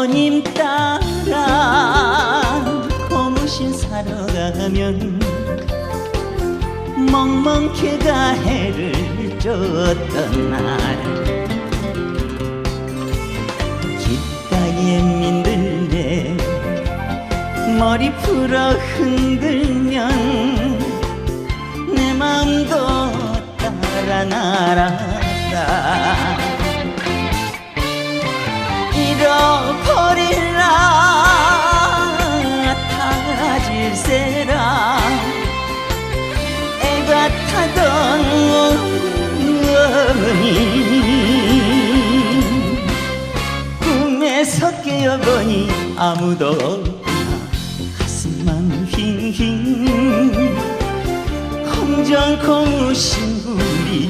어머님 따라 고무신 사러 가면 멍멍개가 해를 쫓던 날. 귓가에 민들레 머리 풀어 흔들면 내 마음도 따라 날아가 잃어버 타질세라 애가 타던 어머니. 꿈에서 깨어보니 아무도 없구나 가슴만 힝힝 공정 고무신 우리